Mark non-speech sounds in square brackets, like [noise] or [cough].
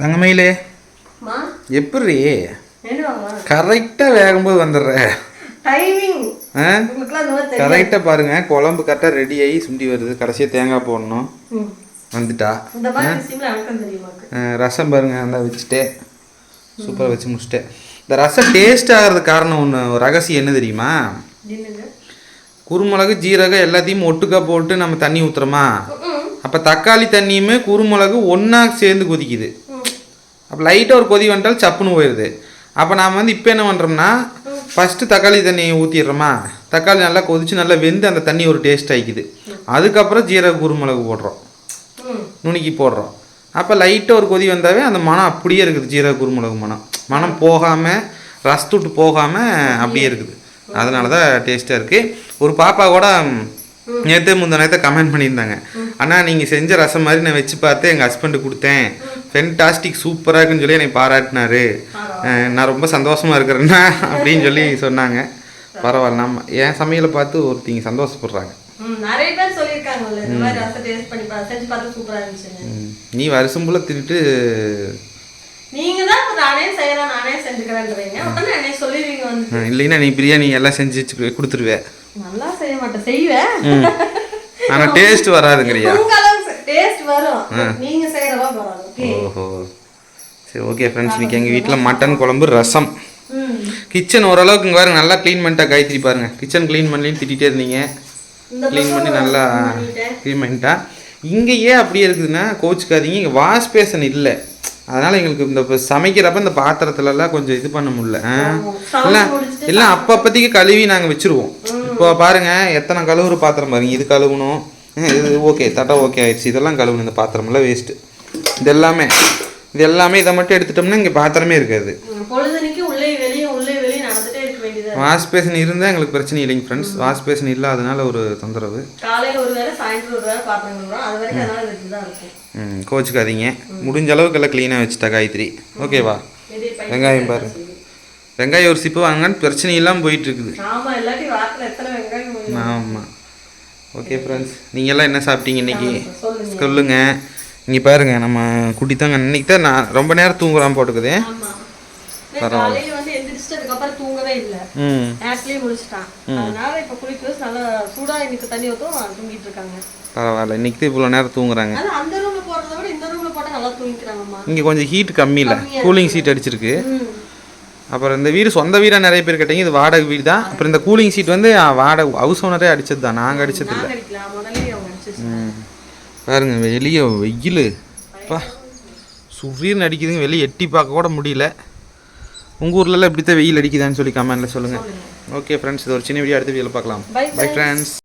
தங்கமயிலே எப்படி கரெக்டாக வேகும்போது வந்துடுற. கரெக்டாக பாருங்க குழம்பு கரெக்டாக ரெடி ஆகி சுண்டி வருது. கடைசியாக தேங்காய் போடணும். வந்துட்டா? ரசம் பாருங்க அந்த வச்சுட்டே. சூப்பராக வச்சு முடிச்சிட்டேன் இந்த ரசம் டேஸ்ட் ஆகிறதுக்கு காரணம் ஒன்று ரகசியம் என்ன தெரியுமா? குருமிளகு ஜீரகம் எல்லாத்தையும் ஒட்டுக்கா போட்டு நம்ம தண்ணி ஊற்றுறோமா அப்போ தக்காளி தண்ணியுமே குருமிளகு ஒன்றா சேர்ந்து கொதிக்குது. அப்போ லைட்டாக ஒரு கொதி வந்துட்டால் சப்புன்னு போயிடுது அப்போ நாம் வந்து இப்போ என்ன பண்ணுறோம்னா ஃபஸ்ட்டு தக்காளி தண்ணியை ஊற்றிடுறோமா தக்காளி நல்லா கொதிச்சு நல்லா வெந்து அந்த தண்ணி ஒரு டேஸ்ட் ஆகிக்குது அதுக்கப்புறம் ஜீரக குருமிளகு போடுறோம். நுணுக்கி போடுறோம். அப்போ லைட்டாக ஒரு கொதி வந்தாவே அந்த மனம் அப்படியே இருக்குது ஜீரக குருமிளகு மனம். மனம் போகாமல் ரசத்துட்டு போகாமல் அப்படியே இருக்குது. அதனால தான் டேஸ்ட்டாக இருக்குது ஒரு பாப்பா கூட நேற்று முந்த நேரத்தை கமெண்ட் பண்ணியிருந்தாங்க. அண்ணா நீங்கள் செஞ்ச ரசம் மாதிரி நான் வச்சு பார்த்து எங்கள் ஹஸ்பண்டு கொடுத்தேன். ஃபென்டாஸ்டிக் சூப்பராக இருக்குன்னு சொல்லி என்னை பாராட்டினாரு. நான் ரொம்ப சந்தோஷமாக இருக்கிறேன்னா அப்படின்னு சொல்லி சொன்னாங்க. பரவாயில்ல. நம்ம என் சமையலை பார்த்து ஒருத்திங்க சந்தோஷப்படுறாங்க. ம், நிறைய பேர் சொல்லியிருக்காங்கல்ல இந்த மாதிரி ரசம் டேஸ்ட் பண்ணி பா செஞ்சு பார்த்து சூப்பரா இருந்துச்சுன்னு. ம். நீ வருஷம் போல திருட்டு நீங்க தான் நானே செய்யறேன் நானே செஞ்சுக்கிறேன்றீங்க. உடனே என்னை சொல்லிடுவீங்க வந்து இல்லைன்னா நீ பிரியாணி எல்லாம் செஞ்சு வச்சு கொடுத்துருவே. நல்லா செய்ய மாட்டேன் செய்வேன். ஆனால் டேஸ்ட் [laughs] வராதுங்கிறியா? உங்க அளவுக்கு டேஸ்ட் வரும். நீங்க வராது ஓகே ஓஹோ. சரி ஓகே ஃப்ரெண்ட்ஸ் இன்னைக்கு எங்கள் வீட்டில் மட்டன் குழம்பு ரசம். கிச்சன் ஓரளவுக்கு இங்கே பாருங்க நல்லா க்ளீன் பண்ணிட்டா காய்ச்சி பாருங்க. கிச்சன் க்ளீன் பண்ணலின்னு திட்டிகிட்டே இருந்தீங்க. க்ளீன் பண்ணி நல்லா. க்ளீன் பண்ணிட்டா. இங்கே ஏன் அப்படியே இருக்குதுன்னா கோச்சுக்காதீங்க. இங்கே வாஷ் பேசன் இல்லை. அதனால் எங்களுக்கு இந்த சமைக்கிறப்ப இந்த பாத்திரத்துலலாம் கொஞ்சம் இது பண்ண முடியல. இல்லை இல்லை அப்பப்போதைக்கு கழுவி நாங்கள் வச்சுருவோம். இப்போ பாருங்க எத்தனை கழுவுற பாத்திரம் பாருங்க. இது கழுவணும். இது ஓகே தட்டை ஓகே ஆயிடுச்சு. இதெல்லாம் கழுவணும் இந்த பாத்திரமெல்லாம் வேஸ்ட்டு இது எல்லாமே இது எல்லாமே இதை மட்டும் எடுத்துட்டோம்னா இங்கே பாத்திரமே இருக்காது. வாஷ் பேசன் இருந்தால் எங்களுக்கு பிரச்சனை இல்லைங்க ஃப்ரெண்ட்ஸ் வாஷ் பேசன் இல்லாதனால ஒரு தொந்தரவு. ம் கோச்சுக்காதீங்க. முடிஞ்ச அளவுக்கு எல்லாம் க்ளீனாக வச்சுட்டா காய்கறி ஓகேவா வெங்காயம் பாரு. வெங்காயம் ஒரு சிப்பு வாங்கன்னு பிரச்சனை இல்லாமல் போயிட்டு இருக்குது. ஆமாம் ஓகே ஃப்ரெண்ட்ஸ் நீங்கள் எல்லாம் என்ன சாப்பிட்டீங்க இன்னைக்கு? சொல்லுங்க. சொல்லுங்க இங்கே பாருங்க நம்ம குட்டி தாங்க இன்னைக்கு தான் நான் ரொம்ப நேரம் தூங்குறான் போட்டுக்குது. பரவாயில்ல. இன்னைக்கு இவ்வளோ நேரம் தூங்குறாங்க. இங்கே கொஞ்சம் ஹீட் கம்மி இல்லை கூலிங் சீட் அடிச்சிருக்கு. அப்புறம் இந்த வீடு சொந்த வீடாக நிறைய பேர் கேட்டீங்க இது வாடகை வீடு தான் அப்புறம் இந்த கூலிங் சீட் வந்து வாடகை ஹவுஸ் ஓனரே அடிச்சது தான் நாங்கள் அடிச்சு ம். பாருங்க வெளியே வெயில். அப்பா சுரீர்னு அடிக்குதுங்க வெளியே எட்டி பார்க்க கூட முடியல. உங்கள் ஊர்லலாம் இப்படி தான் வெயில் அடிக்குதான்னு சொல்லி கமெண்ட்டில் சொல்லுங்கள் ஓகே ஃப்ரெண்ட்ஸ் இது ஒரு சின்ன வீடியோ அடுத்த வீடியோவில் பார்க்கலாம். Bye friends